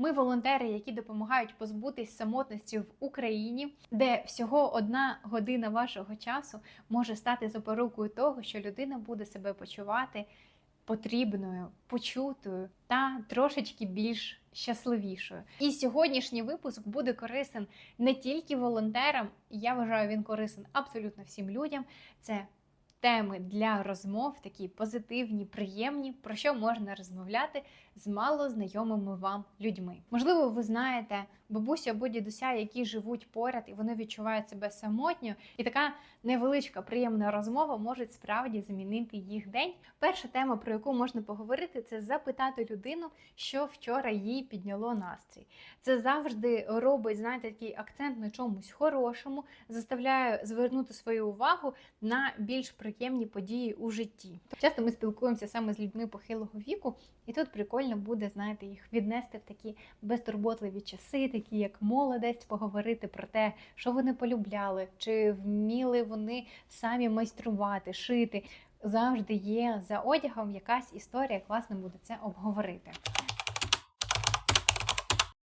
Ми волонтери, які допомагають позбутись самотності в Україні, де всього одна година вашого часу може стати запорукою того, що людина буде себе почувати потрібною, почутою та трошечки більш щасливішою. І сьогоднішній випуск буде корисен не тільки волонтерам, я вважаю, він корисен абсолютно всім людям. Це теми для розмов, такі позитивні, приємні, про що можна розмовляти з малознайомими вам людьми. Можливо, ви знаєте бабусю або дідуся, які живуть поряд, і вони відчувають себе самотньо, і така невеличка приємна розмова може справді змінити їх день. Перша тема, про яку можна поговорити, це запитати людину, що вчора їй підняло настрій. Це завжди робить, знаєте, такий акцент на чомусь хорошому, заставляє звернути свою увагу на більш приємні події у житті. Часто ми спілкуємося саме з людьми похилого віку, і тут прикольно буде, знаєте, їх віднести в такі безтурботливі часи, такі як молодець, поговорити про те, що вони полюбляли, чи вміли вони самі майструвати, шити. Завжди є за одягом якась історія, класно буде це обговорити.